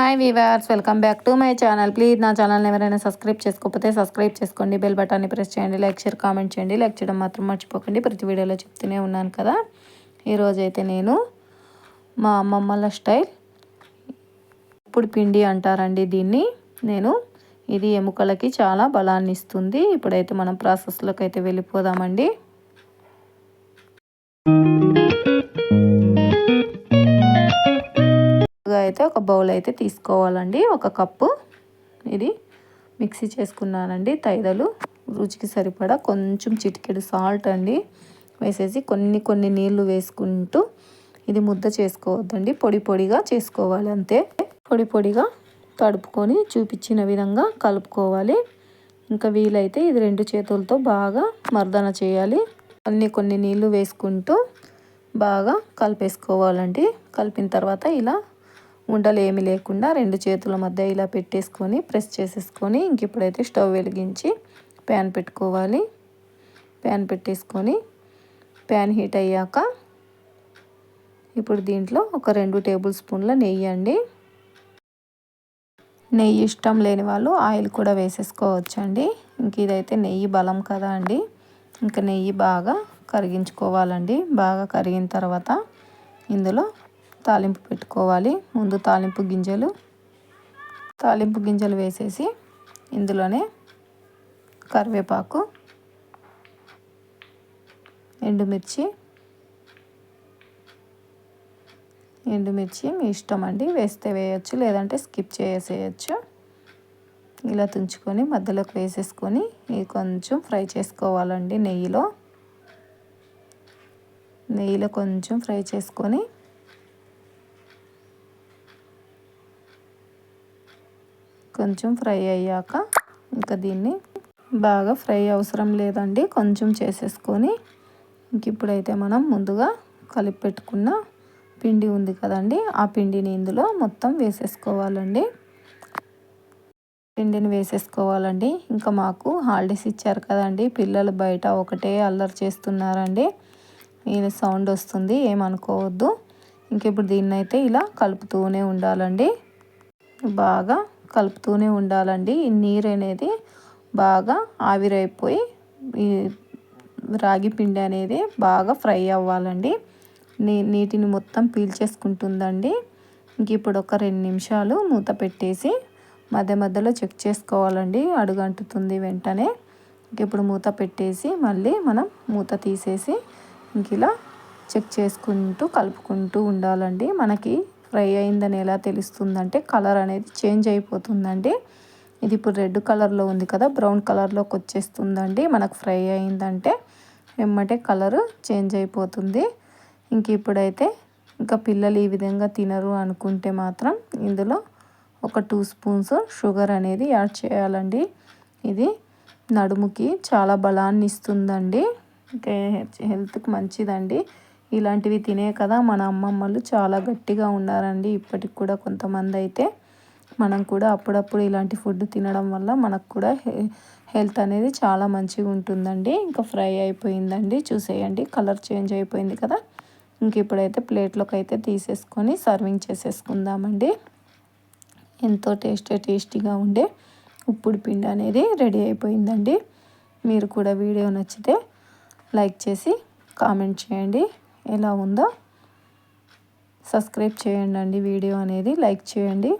Hi viewers welcome back to my channel please నా ఛానల్ని ఎవరైనా సబ్స్క్రైబ్ చేసుకోకపోతే సబ్స్క్రైబ్ చేసుకోండి. బెల్ బటన్ని ప్రెస్ చేయండి. లైక్ షేర్ కామెంట్ చేయండి. లైక్ చేయడం మాత్రం మర్చిపోకండి. ప్రతి వీడియోలో చెప్తూనే ఉన్నాను కదా. ఈరోజైతే నేను మా అమ్మమ్మల స్టైల్. ఇప్పుడు పిండి అంటారండి దీన్ని. నేను ఇది ఎముకలకి చాలా బలాన్ని ఇస్తుంది. ఇప్పుడైతే మనం ప్రాసెస్లోకి అయితే వెళ్ళిపోదామండి. అయితే ఒక బౌల్ అయితే తీసుకోవాలండి. ఒక కప్పు. ఇది మిక్సీ చేసుకున్నానండి తైదలు రుచికి సరిపడా కొంచెం చిటికెడు సాల్ట్ అండి. వేసేసి కొన్ని కొన్ని నీళ్ళు వేసుకుంటూ ఇది ముద్ద చేసుకోవద్దండి. పొడి పొడిగా చేసుకోవాలి అంతే. పొడి పొడిగా తడుపుకొని చూపించిన విధంగా కలుపుకోవాలి. ఇంకా వీలైతే ఇది రెండు చేతులతో బాగా మర్దన చేయాలి. కొన్ని కొన్ని నీళ్ళు వేసుకుంటూ బాగా కలిపేసుకోవాలండి. కలిపిన తర్వాత ఇలా ఉండలు ఏమి లేకుండా రెండు చేతుల మధ్య ఇలా పెట్టేసుకొని ప్రెస్ చేసేసుకొని ఇంక ఇప్పుడైతే స్టవ్ వెలిగించి ప్యాన్ పెట్టుకోవాలి. ప్యాన్ పెట్టేసుకొని ప్యాన్ హీట్ అయ్యాక ఇప్పుడు దీంట్లో ఒక రెండు టేబుల్ స్పూన్ల నెయ్యి అండి. నెయ్యి ఇష్టం లేని వాళ్ళు ఆయిల్ కూడా వేసేసుకోవచ్చండి. ఇంక ఇదైతే నెయ్యి బలం కదా అండి. ఇంకా నెయ్యి బాగా కరిగించుకోవాలండి. బాగా కరిగిన తర్వాత ఇందులో తాలింపు పెట్టుకోవాలి. ముందు తాలింపు గింజలు తాలింపు గింజలు వేసేసి ఇందులోనే కరివేపాకు ఎండుమిర్చి ఎండుమిర్చి మీ ఇష్టం అండి. వేస్తే వేయచ్చు లేదంటే స్కిప్ చేసేయచ్చు. ఇలా తుంచుకొని మధ్యలోకి వేసేసుకొని ఇది కొంచెం ఫ్రై చేసుకోవాలండి నెయ్యిలో. నెయ్యిలో కొంచెం ఫ్రై చేసుకొని కొంచెం ఫ్రై అయ్యాక ఇంకా దీన్ని బాగా ఫ్రై అవసరం లేదండి. కొంచెం చేసేసుకొని ఇంక ఇప్పుడైతే మనం ముందుగా కలిపి పెట్టుకున్న పిండి ఉంది కదండి. ఆ పిండిని ఇందులో మొత్తం వేసేసుకోవాలండి. పిండిని వేసేసుకోవాలండి. ఇంకా మాకు హాలిడేస్ ఇచ్చారు కదండి. పిల్లలు బయట ఒకటే అల్లరి చేస్తున్నారండి. ఈయన సౌండ్ వస్తుంది ఏమనుకోవద్దు. ఇంక ఇప్పుడు దీన్నైతే ఇలా కలుపుతూనే ఉండాలండి. బాగా కలుపుతూనే ఉండాలండి. ఈ నీరు అనేది బాగా ఆవిరైపోయి ఈ రాగి పిండి అనేది బాగా ఫ్రై అవ్వాలండి. నీ నీటిని మొత్తం పీల్చేసుకుంటుందండి. ఇంక ఇప్పుడు ఒక రెండు నిమిషాలు మూత పెట్టేసి మధ్య మధ్యలో చెక్ చేసుకోవాలండి. అడుగంటుతుంది వెంటనే. ఇప్పుడు మూత పెట్టేసి మళ్ళీ మనం మూత తీసేసి ఇంక ఇలా చెక్ చేసుకుంటూ కలుపుకుంటూ ఉండాలండి. మనకి ఫ్రై అయిందని ఎలా తెలుస్తుందంటే కలర్ అనేది చేంజ్ అయిపోతుందండి. ఇది ఇప్పుడు రెడ్ కలర్లో ఉంది కదా బ్రౌన్ కలర్లోకి వచ్చేస్తుందండి. మనకు ఫ్రై అయిందంటే వెమ్మటే కలర్ చేంజ్ అయిపోతుంది. ఇంక ఇప్పుడైతే ఇంకా పిల్లలు ఈ విధంగా తినరు అనుకుంటే మాత్రం ఇందులో ఒక టూ స్పూన్స్ షుగర్ అనేది యాడ్ చేయాలండి. ఇది నడుముకి చాలా బలాన్ని ఇస్తుందండి ఇంకా హెల్త్కి మంచిదండి. ఇలాంటివి తినే కదా మన అమ్మమ్మలు చాలా గట్టిగా ఉన్నారండి. ఇప్పటికి కూడా కొంతమంది అయితే మనం కూడా అప్పుడప్పుడు ఇలాంటి ఫుడ్ తినడం వల్ల మనకు కూడా హెల్త్ అనేది చాలా మంచిగా ఉంటుందండి. ఇంకా ఫ్రై అయిపోయిందండి. చూసేయండి. కలర్ చేంజ్ అయిపోయింది కదా. ఇంక ఇప్పుడైతే ప్లేట్లోకి అయితే తీసేసుకొని సర్వింగ్ చేసేసుకుందామండి. ఎంతో టేస్టీ టేస్టీగా ఉండే ఉప్పుడు పిండి అనేది రెడీ అయిపోయిందండి. మీరు కూడా వీడియో నచ్చితే లైక్ చేసి కామెంట్ చేయండి. ఎలా ఉందో సబ్స్క్రైబ్ చేయండి అండి వీడియో అనేది లైక్ చేయండి.